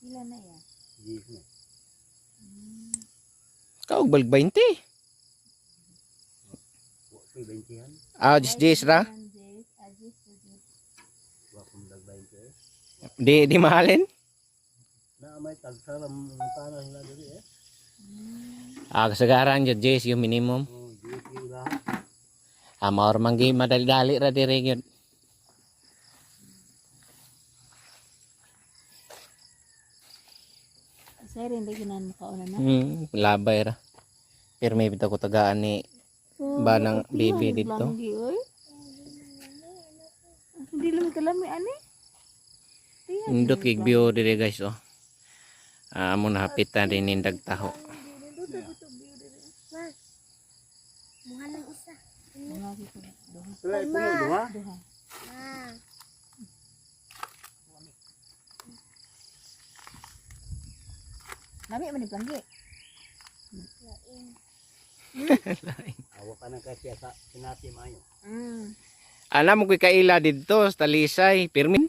Ilan na yan? Yes na. Kaog balig 20. Wa ko'y 20 han. Ah, jis jis ra. Kong lag 20 eh. Di di mahalin. Na may tagsaram tanah nila diri eh. Ah, kasagaran jud jis yung minimum. Oh, yes yung lahat. Ah, maor manggi madali-dali ra diri gyud. Sa rin, di ginan mo kauna na. Hmm, labay ra. Pero may bitaw ko tagaan ni Banang bibi dito. Langgi, oy. Hindi lang kalami, ani. Indot kig view diri guys oh. Ah, amo na hapitan din nindag taho. Mga dito, duha. Sila puno duha. Duha. Lami man ni langgi. Awa ka na kasi sa sinati mayo. Mm. Ana mo koy kaila didto sa Talisay, pirmin.